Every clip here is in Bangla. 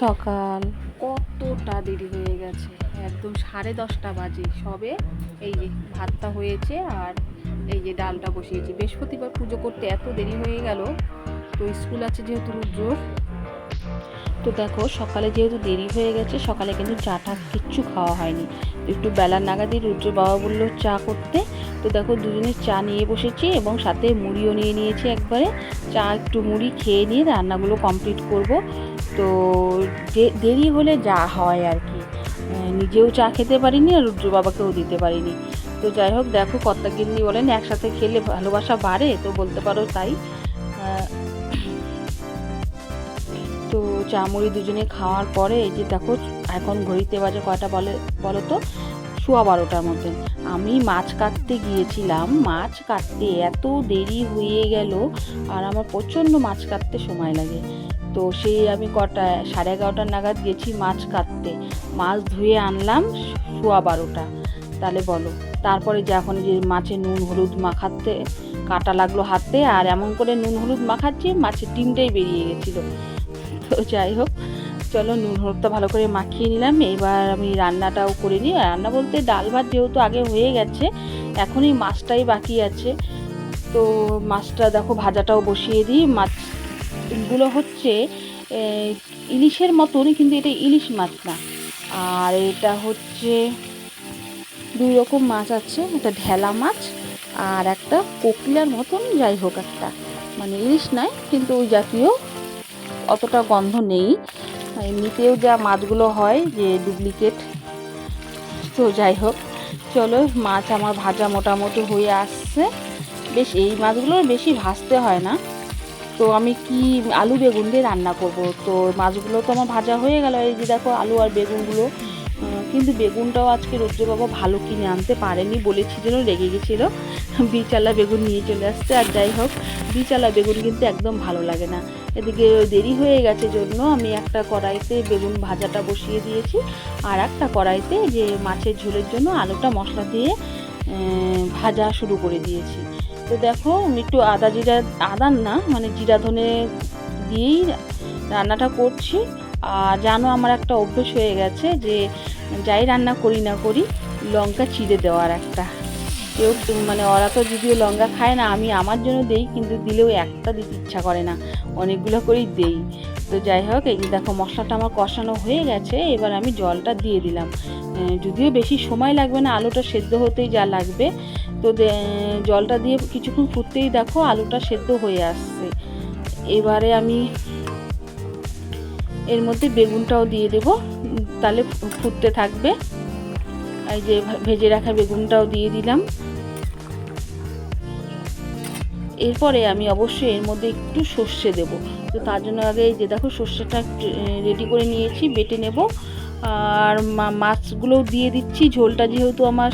সকাল। কতটা দেরি হয়ে গেছে? একদম সাড়ে দশটা বাজে। সবে এই যে ভাতটা হয়েছে আর এই যে ডালটা বসিয়েছি। বৃহস্পতিবার পুজো করতে এত দেরি হয়ে গেল। তো স্কুল আছে যেহেতু রুদ্রর তো দেখো, সকালে যেহেতু দেরি হয়ে গেছে, সকালে কিন্তু চাটা কিচ্ছু খাওয়া হয়নি। একটু বেলার নাগাদই রুদ্র বাবা বলল চা করতে। তো দেখো, দুজনে চা নিয়ে বসেছি এবং সাথে মুড়িও নিয়ে নিয়েছি একবারে। চা একটু মুড়ি খেয়ে নিয়ে রান্নাগুলো কমপ্লিট করব। তো দেরি হলে যা হয় আর কি। নিজেও চা খেতে পারিনি আর রুদ্র বাবাকেও দিতে পারিনি। তো যাই হোক, দেখো কর্তা গিন্নি বলেন, একসাথে খেলে ভালোবাসা বাড়ে, তো বলতে পারো তাই। তো চা মুড়ি দুজনে খাওয়ার পরে, এই যে দেখো, এখন ঘড়িতে বাজে কয়টা বলে, বলো তো? সোয়া বারোটার মধ্যে আমি মাছ কাটতে গিয়েছিলাম, মাছ কাটতে এত দেরি হয়ে গেল, আর আমার প্রচণ্ড মাছ কাটতে সময় লাগে। তো সেই আমি কটা, সাড়ে এগারোটা নাগাদ গেছি মাছ কাটতে। মাছ ধুয়ে আনলাম সোয়া বারোটা। তাহলে বলো, তারপরে যে এখন যে মাছে নুন, হলুদ মাখাতে, কাটা লাগল হাতে, আর এমন করে নুন, হলুদ মাখাচ্ছি, মাছের ডিমটাই বেরিয়ে গেছিল। তো যাই হোক, চলো নুন, হলুদটা ভালো করে মাখিয়ে নিলাম। এবার আমি রান্নাটাও করে নিই। রান্না বলতে ডাল ভাত যেহেতু আগে হয়ে গেছে, এখনই মাছটাই বাকি আছে। তো মাছটা দেখো ভাজাটাও বসিয়ে দিই। মাছগুলো হচ্ছে ইলিশের মতন, কিন্তু এটা ইলিশ মাছ না। আর এটা হচ্ছে দুই রকম মাছ আছে, একটা ঢেলা মাছ আর একটা কোকিলার মতন, যাই হোক একটা। মানে ইলিশ নাই, কিন্তু ওই জাতীয় অতটা গন্ধ নেই। এমনিতেও যা মাছগুলো হয় যে ডুপ্লিকেট তো যাই হোক। চলো, মাছ আমার ভাজা মোটামুটি হয়ে আসছে। বেশ, এই মাছগুলো বেশি ভাজতে হয় না। তো আমি কি আলু বেগুন দিয়ে রান্না করব? তো মাছগুলো তো আমার ভাজা হয়ে গেল, এই যে দেখো আলু আর বেগুনগুলো। কিন্তু বেগুনটাও আজকে রোদ্র বাবা ভালো কিনে আনতে পারেনি, বলেছি যেন রেগে গেছিল। বিচালা বেগুন নিয়ে চলে আসছে, আর যাই হোক বিচালা বেগুন কিন্তু একদম ভালো লাগে না। এদিকে দেরি হয়ে গেছে জন্য আমি একটা কড়াইতে বেগুন ভাজাটা বসিয়ে দিয়েছি, আর একটা কড়াইতে যে মাছের ঝোলের জন্য আলুটা মশলা দিয়ে ভাজা শুরু করে দিয়েছি। তো দেখো একটু আদা জিরা আদার না মানে জিরা ধনে দিয়েই রান্নাটা করছি। আর জানো আমার একটা অভ্যেস হয়ে গেছে যে যাই রান্না করি না করি, লঙ্কা চিড়ে দেওয়ার একটা। কেউ মানে ওরা তো যদিও লঙ্কা খায় না, আমি আমার জন্য দেই, কিন্তু দিলেও একটা দিতে ইচ্ছা করে না। অনেকগুলো করেই দেই। তো যাই হোক, এই দেখো মশলাটা আমার কষানো হয়ে গেছে, এবার আমি জলটা দিয়ে দিলাম। যদিও বেশি সময় লাগবে না, আলুটা সেদ্ধ হতেই যা লাগবে তো জলটা দিয়ে কিছুক্ষণ ফুটতেই দেখো আলুটা সেদ্ধ হয়ে আসছে। এবারে আমি এর মধ্যে বেগুনটাও দিয়ে দেব, তাহলে ফুটতে থাকবে। এই যে ভেজে রাখা বেগুনটাও দিয়ে দিলাম। এরপরে আমি অবশ্যই এর মধ্যে একটু সর্ষে দেব। তো তার জন্য আগে যে দেখো সর্ষেটা রেডি করে নিয়েছি, বেটে নেব। আর মাছগুলোও দিয়ে দিচ্ছি, ঝোলটা যেহেতু আমার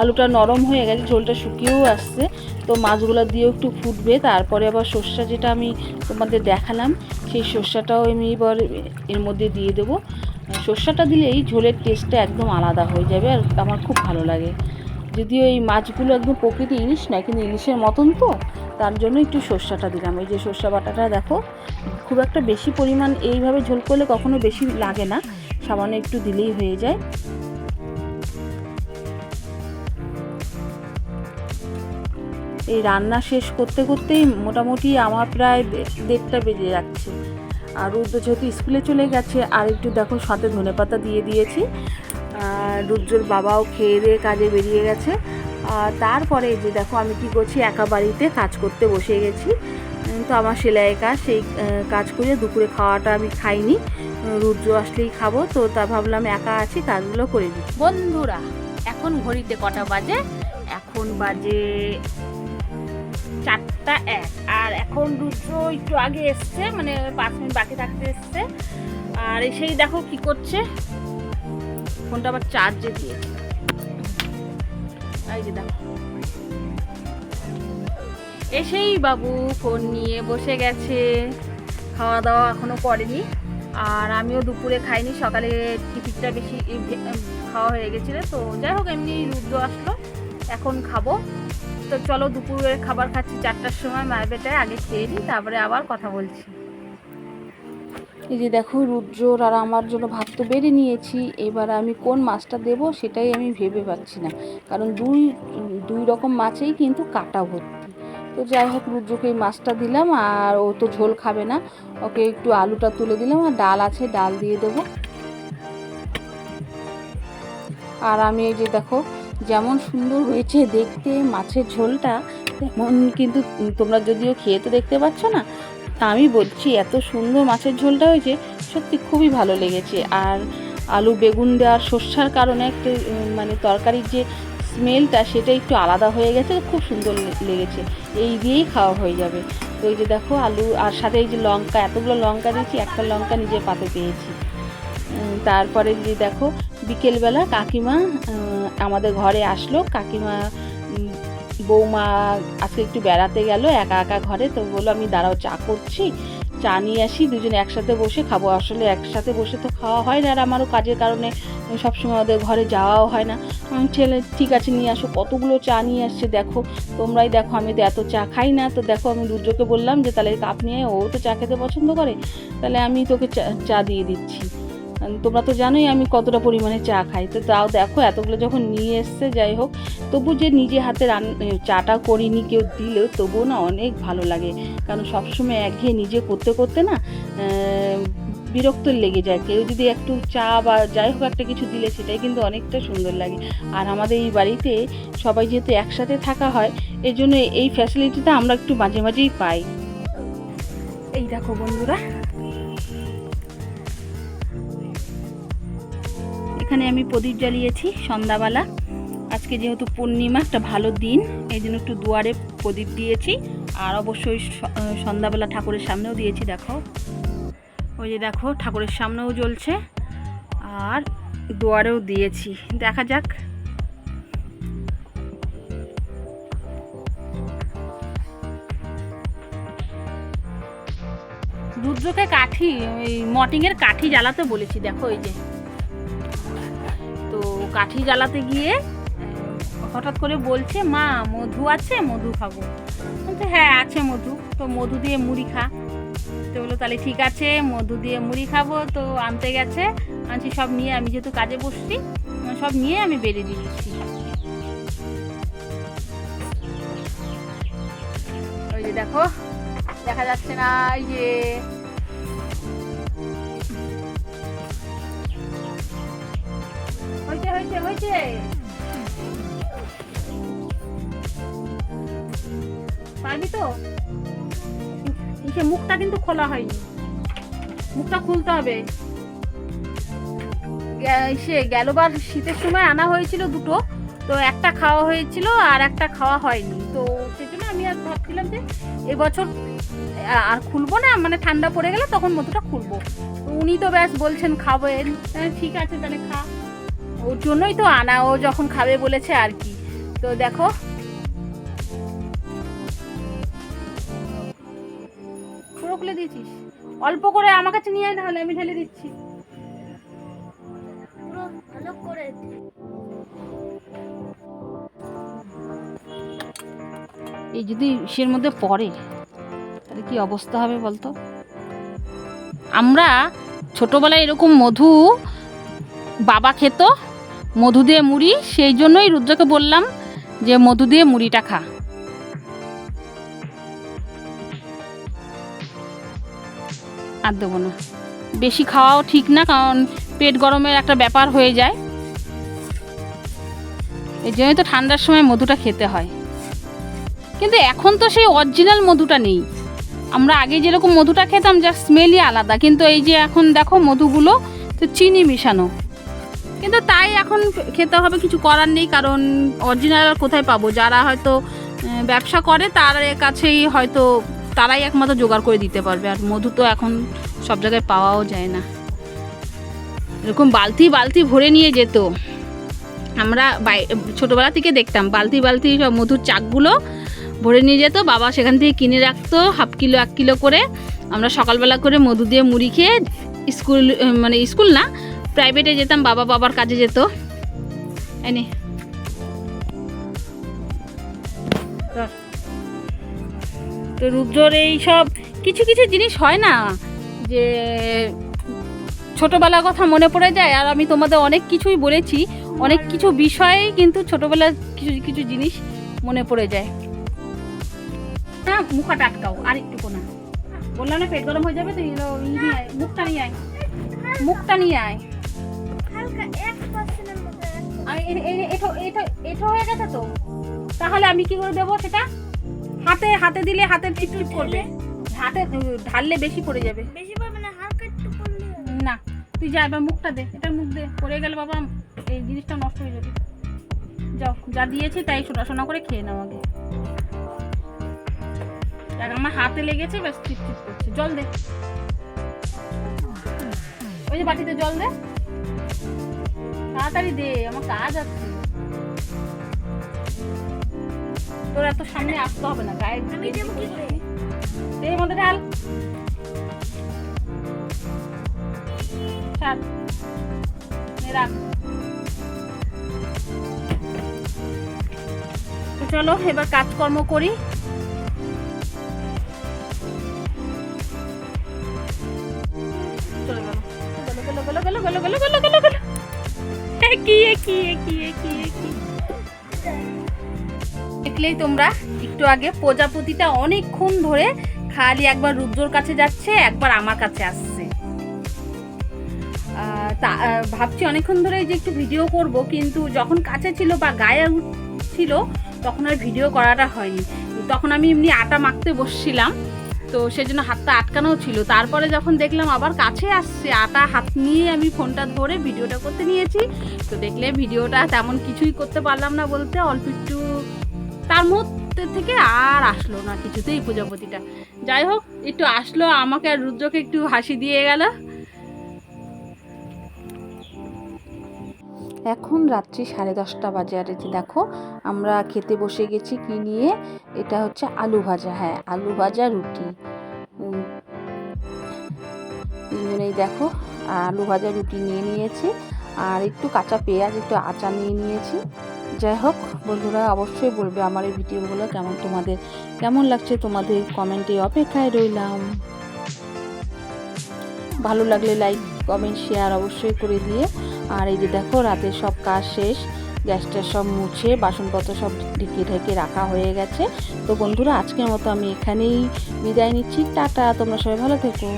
আলুটা নরম হয়ে গেছে, ঝোলটা শুকিয়েও আসছে। তো মাছগুলো দিয়েও একটু ফুটবে, তারপরে আবার সর্ষা যেটা আমি তোমাদের দেখালাম, সেই সর্ষাটাও আমি এবার এর মধ্যে দিয়ে দেবো। সর্ষাটা দিলেই ঝোলের টেস্টটা একদম আলাদা হয়ে যাবে, আর আমার খুব ভালো লাগে। যদিও এই মাছগুলো একদম প্রকৃতি ইলিশ না কিন্তু ইলিশের মতন তো, তার জন্য একটু সর্ষাটা দিলাম। এই যে সর্ষা বাটাটা দেখো, খুব একটা বেশি পরিমাণ এইভাবে ঝোল করলে কখনো বেশি লাগে না, সামান্য একটু দিলেই হয়ে যায়। এই রান্না শেষ করতে করতেই মোটামুটি আমার প্রায় দেড়টা বেজে যাচ্ছে। আর রুদ্র যেহেতু স্কুলে চলে গেছে, আর একটু দেখো সাথে ধনেপাতা দিয়ে দিয়েছি। আর রুদ্রর বাবাও খেয়ে দিয়ে কাজে বেরিয়ে গেছে। আর তারপরে যে দেখো আমি কি করছি, একা বাড়িতে কাজ করতে বসে গেছি। তো আমার সেলাইয়ের কাজ, সেই কাজ করে দুপুরে খাওয়াটা আমি খাইনি। রুদ্র আসলেই খাব, তো তা ভাবলাম একা আছি, কাজগুলো করে দিই। বন্ধুরা, এখন ঘড়িতে কটা বাজে? এখন বাজে চারটা এক। আর এখন রুদ্র একটু আগে এসছে মানে পাঁচ মিনিট বাকি থাকতে এসছে। আর এসেই দেখো কি করছে। ফোনটা আবার চার্জে দিয়ে দেখো। এসেই বাবু ফোন নিয়ে বসে গেছে। খাওয়া দাওয়া এখনও করেনি। আর আমিও দুপুরে খাইনি, সকালে টিফিনটা বেশি, খাওয়া হয়ে গেছিল। তো যাই হোক, এমনি রুদ্র আসলো। এখন খাব। তো চলো দুপুরের খাবার খাচ্ছি চারটার সময়, মায়ের বেটায় আগে খেয়ে নিই, তারপরে আবার কথা বলছি। এই যে দেখো, রুদ্রর আর আমার জন্য ভাত তো বেড়ে নিয়েছি, এবার আমি কোন মাছটা দেব সেটাই আমি ভেবে পাচ্ছি না। কারণ দুই দুই রকম মাছেই কিন্তু কাটা ভর্তি। তো যাই হোক, রুদ্রকে এই মাছটা দিলাম, আর ও তো ঝোল খাবে না। ওকে একটু আলুটা তুলে দিলাম, আর ডাল আছে, ডাল দিয়ে দেবো। আর আমি এই যে দেখো যেমন সুন্দর হয়েছে দেখতে, মাছের ঝোলটা, তেমন কিন্তু তোমরা যদিও খেয়ে তো দেখতে পাচ্ছ না, তা আমি বলছি এত সুন্দর মাছের ঝোলটা হয়েছে, সত্যি খুবই ভালো লেগেছে। আর আলু, বেগুন দেওয়ার শস্যার কারণে একটা মানে তরকারির যে স্মেলটা সেটা একটু আলাদা হয়ে গেছে, খুব সুন্দর লেগেছে। এই দিয়েই খাওয়া হয়ে যাবে। তো এই যে দেখো আলু, আর সাথে এই যে লঙ্কা, এতগুলো লঙ্কা দিয়েছি, একটা লঙ্কা নিজের পাতে পেয়েছি। তারপরে যে দেখো বিকেলবেলা কাকিমা আমাদের ঘরে আসলো। কাকিমা বৌমা আজকে একটু বেড়াতে গেল, একা একা ঘরে, তো বলল, আমি দাঁড়াও, চা করছি। চা নিয়ে আসি, দুজনে একসাথে বসে খাব। আসলে একসাথে বসে তো খাওয়া হয় না, আর আমারও কাজের কারণে সবসময় ওদের ঘরে যাওয়াও হয় না। আমি ছেলে, ঠিক আছে, নিয়ে আসো। কতগুলো চা নিয়ে আসছে দেখো। তোমরাই দেখো, আমি তো এত চা খাই না। তো দেখো, আমি দুর্যোগকে বললাম যে, তাহলে কাপ নিয়ে ও তো চা খেতে পছন্দ করে। তাহলে আমি তোকে চা দিয়ে দিচ্ছি। তোমরা তো জানোই আমি কতটা পরিমাণে চা খাই। তো তাও দেখো, এতগুলো যখন নিয়ে এসছে, যাই হোক, তবু যে নিজে হাতে রান চাটা করিনি কেউ দিলেও তবুও না অনেক ভালো লাগে। কারণ সবসময় একঘেয়ে নিজে করতে করতে না বিরক্ত লেগে যায়। কেউ যদি একটু চা বা যাই হোক একটা কিছু দিলে, সেটাই কিন্তু অনেকটা সুন্দর লাগে। আর আমাদের এই বাড়িতে সবাই যেহেতু একসাথে থাকা হয় এই জন্য এই ফ্যাসিলিটিটা আমরা একটু মাঝে মাঝেই পাই। এই দেখো বন্ধুরা এখানে আমি প্রদীপ জ্বালিয়েছি সন্ধ্যাবেলা। আজকে যেহেতু পূর্ণিমা, একটা ভালো দিন, এই জন্য একটু দুয়ারে প্রদীপ দিয়েছি। আর অবশ্যই সন্ধ্যাবেলা ঠাকুরের সামনেও দিয়েছি, দেখো। ওই যে দেখো, ঠাকুরের সামনেও জ্বলছে। আর দুয়ারেও দিয়েছি। দেখা যাক। রুদ্রকে কাঠি ওই মটিংয়ের কাঠি জ্বালাতে বলেছি, দেখো ওই যে। কাঠি জ্বালাতে গিয়ে, হঠাৎ করে বলছে, মা, মধু আছে, মধু খাব। বলছে হ্যাঁ আছে মধু। তো মধু দিয়ে মুড়ি খা। তো বলল, তাহলে ঠিক আছে, মধু দিয়ে মুড়ি খাব। তো আনতে গেছে। আনছি, সব নিয়ে আমি যেহেতু কাজে বসছি, সব নিয়ে আমি বেরিয়ে দিচ্ছি। ওই যে দেখো, দেখা যাচ্ছে না এই যে হয়েছে হয়েছে। পারবি তো? সে মুখটা কিন্তু খোলা হয়নি। মুখটা খুলতে হবে। সে গেলবার শীতের সময় আনা হয়েছিল দুটো তো একটা খাওয়া হয়েছিল আর একটা খাওয়া হয়নি। তো সেজন্য আমি আর ভাবছিলাম যে এবছর আর খুলবো না মানে ঠান্ডা পড়ে গেলে তখন মধুটা খুলবো। উনি তো ব্যাস বলছেন খাবেন। হ্যাঁ, ঠিক আছে তাহলে খা। ওর জন্যই তো আনা ও যখন খাবে বলেছে আর কি। তো দেখো। পুরো খুলে দিয়েছিস। অল্প করে আমার কাছে নিয়ে আয় তাহলে আমি ঢেলে দিচ্ছি। ভালো করে এই যদি সের মধ্যে পড়ে তাহলে কি অবস্থা হবে বলতো? আমরা ছোটবেলায় এরকম মধু বাবা খেত মধু দিয়ে মুড়ি, সেই জন্যই রুদ্রকে বললাম যে মধু দিয়ে মুড়িটা খা। আর দেবো না। বেশি খাওয়াও ঠিক না, কারণ পেট গরমের একটা ব্যাপার হয়ে যায়। এই জন্যই তো ঠান্ডার সময় মধুটা খেতে হয়। কিন্তু এখন তো সেই অরিজিনাল মধুটা নেই। আমরা আগে যেরকম মধুটা খেতাম যার স্মেলই আলাদা। কিন্তু এই যে এখন দেখো মধুগুলো, তো চিনি মিশানো। কিন্তু তাই এখন খেতে হবে, কিছু করার নেই, কারণ অরিজিনাল কোথায় পাবো? যারা হয়তো ব্যবসা করে, তার কাছেই হয়তো তারাই একমাত্র জোগাড় করে দিতে পারবে। আর মধু তো এখন সব জায়গায় পাওয়াও যায় না। এরকম বালতি বালতি ভরে নিয়ে যেত। আমরা ছোটবেলা থেকে দেখতাম, বালতি বালতি সব মধুর চাকগুলো ভরে নিয়ে যেত, বাবা সেখান থেকে কিনে রাখতো, হাফ কিলো, এক কিলো করে। আমরা সকালবেলা করে মধু দিয়ে মুড়ি খেয়ে স্কুল মানে স্কুল না প্রাইভেটে যেতাম, বাবা বাবার কাজে যেত। এনে তো রুদ্রর এই সব কিছু কিছু জিনিস হয় না যে ছোটোবেলার কথা মনে পড়ে যায়। আর আমি তোমাদের অনেক কিছুই বলেছি। অনেক কিছু বিষয়েই কিন্তু ছোটোবেলার কিছু কিছু জিনিস মনে পড়ে যায়। না, মুখাটা আটকাও, আর একটু না। বললাম না, পেট গরম হয়ে যাবে তো মুখটা নিয়ে আয়। মুখটা নিয়ে আয়। এটো হয়ে গেছে তো? তাহলে আমি কি করে দেবো সেটা? হাতে হাতে দিলে হাতে টিপ টিপ করবে। হাতে ঢাললে বেশি পড়ে যাবে। বেশি পাবে না হালকা একটু পড়লে না তুই যা এবার মুখটা দে এটা মুখ দে। পড়ে গেলে বাবা এই জিনিসটা নষ্ট হয়ে যাবে। যাও যা দিয়েছি তাই শোনা করে খেয়ে নাও আগে। দেখ আমার হাতে লেগেছে ব্যাস চিপ চিপ করছে। জল দে। ওই যে বাটিতে জল দে। তাড়াতাড়ি দে আমার কাজ আছে তোর এত সামনে আসতে হবে না গায়ে আমি কি করে মধ্যে ছাড় চলো এবার কাজকর্ম করি চলে গেল গেল গেল গেল গেল গেল কি এ কি এ কি এ কি এ কি দেখলেই তোমরা একটু আগে প্রজাপতিটা অনেকক্ষণ ধরে খালি একবার রুদ্রর কাছে যাচ্ছে, একবার আমার কাছে আসছে। তা ভাবছি অনেকক্ষণ ধরে যে একটু ভিডিও করব, কিন্তু যখন কাছে ছিল বা গায়ে ছিল তখন আর ভিডিও করাটা হয়নি। তখন আমি এমনি আটা মাখতে বসছিলাম। তো সেজন্য হাতটা আটকানো ছিল। তারপরে যখন দেখলাম আবার কাছে আসছে, আটা হাত নিয়ে আমি ফোনটা ধরে ভিডিওটা করতে নিয়েছি। তো দেখলে ভিডিওটা তেমন কিছুই করতে পারলাম না বলতে অল্প একটু তার মধ্যে থেকে আর আসলো না, কিছুতেই প্রজাপতিটা। যাই হোক, একটু আসলো, আমাকে আর রুদ্রকে একটু হাসি দিয়ে গেল। এখন রাত্রি সাড়ে দশটা বাজে। আর যে দেখো, আমরা খেতে বসে গেছি কি নিয়ে? এটা হচ্ছে আলু ভাজা হ্যাঁ আলু ভাজা রুটি। তিনজনেই দেখো, আলু ভাজা রুটি নিয়ে নিয়েছি। আর একটু কাঁচা পেঁয়াজ, একটু আচার নিয়ে নিয়েছি। যাই হোক, বন্ধুরা অবশ্যই বলবে আমার এই ভিডিওগুলো কেমন তোমাদের, কেমন লাগছে তোমাদের কমেন্টে অপেক্ষায় রইলাম। ভালো লাগলে লাইক, কমেন্ট, শেয়ার অবশ্যই করে দিয়ে আর এই যে দেখো রাতের সব কাজ শেষ গ্যাসটা সব মুছে বাসনপত্র সব ঢেকে ঢেকে রাখা হয়ে গেছে। তো বন্ধুরা আজকের মতো আমি এখানেই বিদায় নিচ্ছি। টাটা তোমরা সবাই ভালো থেকো।